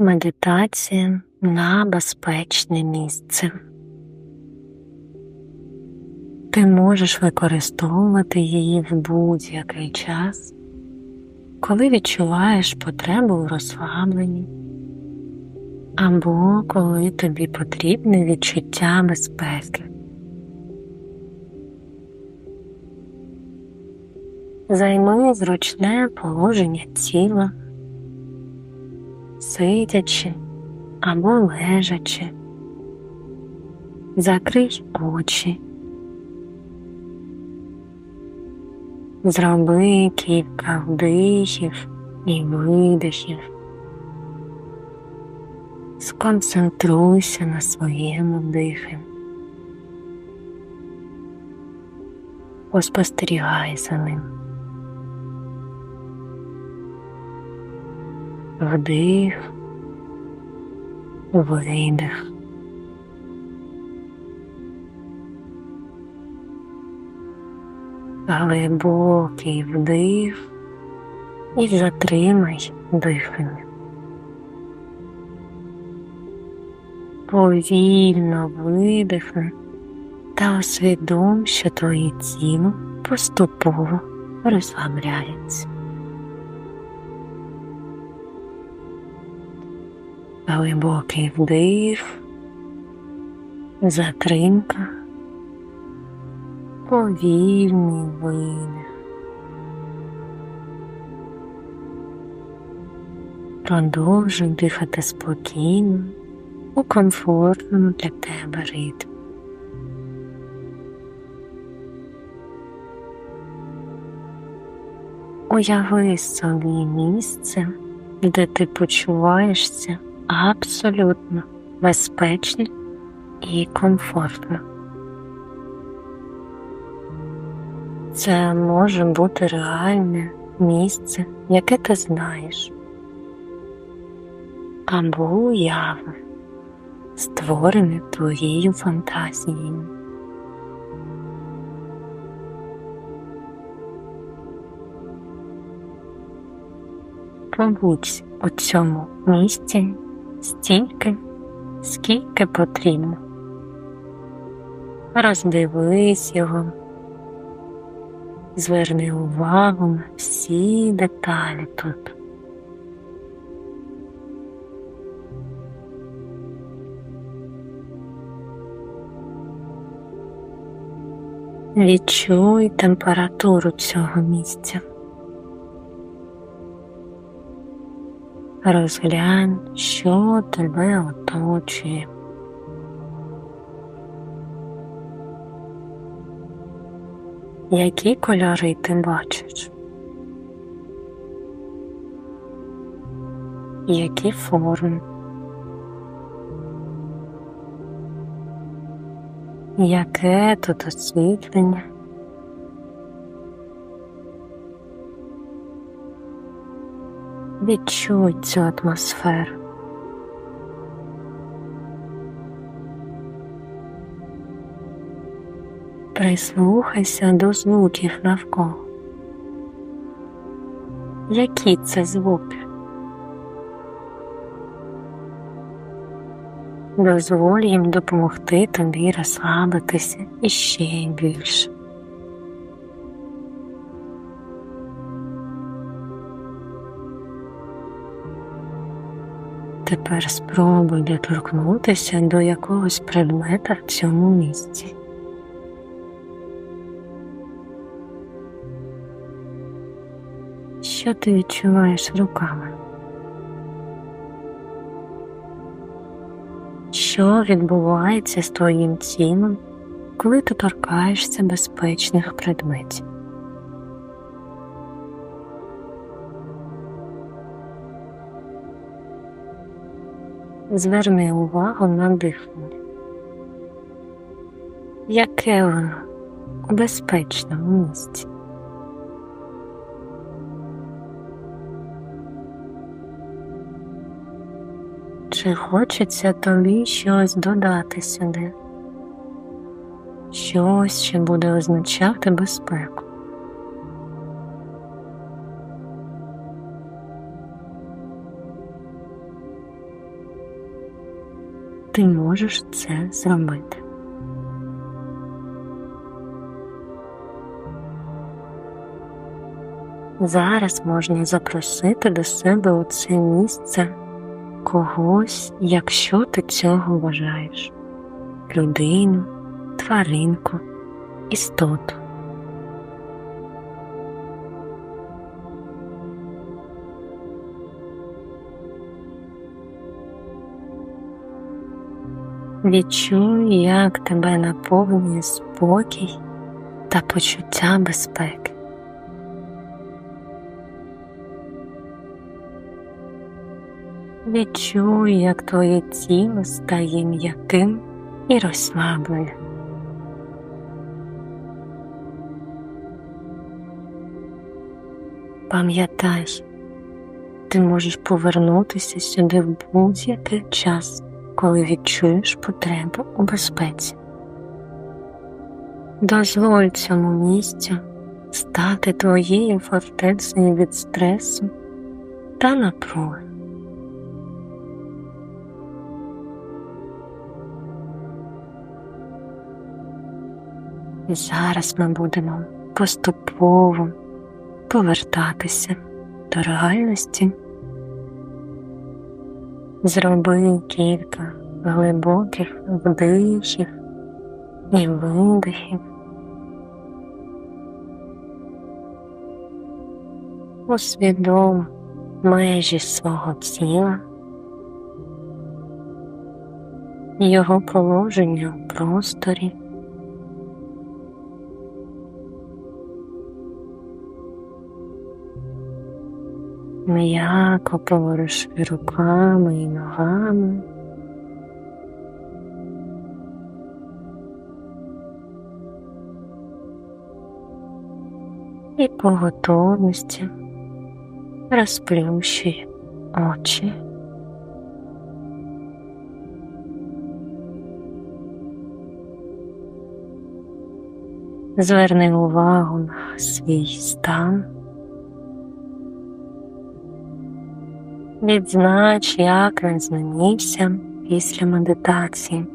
медитація на безпечне місце. Ти можеш використовувати її в будь-який час, коли відчуваєш потребу у розслабленні, або коли тобі потрібне відчуття безпеки. Займи зручне положення тіла, сидячи або лежачи, закрий очі, зроби кілька вдихів і видихів, сконцентруйся на своєму диханні. Поспостерігай за ним. Вдих, видих. Глибокий вдих і затримай дихання. Повільно видихни та усвідом, що твоє тіло поступово розслабляється. Глибокий вдих, затримка, повільний видих. Продовжуй дихати спокійно у комфортному для тебе ритмі. Уяви собі місце, де ти почуваєшся абсолютно безпечно і комфортно. Це може бути реальне місце, яке ти знаєш, або уяви, створене твоєю фантазією. Побудь у цьому місці стільки, скільки потрібно. Роздивись його, зверни увагу на всі деталі тут. Відчуй температуру цього місця. Розглянь, що тебе оточує. Які кольори ти бачиш? Які форми? Яке тут освітлення? Відчуй цю атмосферу. Прислухайся до звуків навколо. Які це звуки? Дозволь їм допомогти тобі розслабитися іще більше. Тепер спробуй доторкнутися до якогось предмета в цьому місці. Що ти відчуваєш руками? Що відбувається з твоїм тілом, коли ти торкаєшся безпечних предметів? Зверни увагу на дихання. Яке воно у безпечному місці? Чи хочеться тобі щось додати сюди? Щось, що буде означати безпеку. Ти можеш це зробити. Зараз можна запросити до себе у це місце когось, якщо ти цього вважаєш людину, тваринку, істоту. Відчуй, як тебе наповнює спокій та почуття безпеки. Відчуй, як твоє тіло стає м'яким і розслабленим. Пам'ятай, ти можеш повернутися сюди в будь-який час, коли відчуєш потребу у безпеці. Дозволь цьому місцю стати твоєю фортецею від стресу та напруги. І зараз ми будемо поступово повертатися до реальності. Зроби кілька глибоких вдихів і видихів. Усвідом межі свого тіла, його положення в просторі. М'яко поворуши руками і ногами. І по готовності розплющуй очі. Зверни увагу на свій стан. Відзнач, як він змінився після медитації.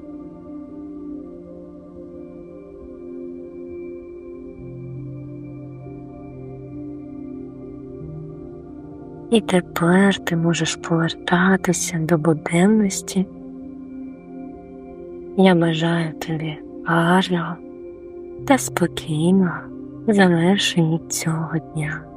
І тепер ти можеш повертатися до буденності. Я бажаю тобі гарного та спокійного завершення цього дня.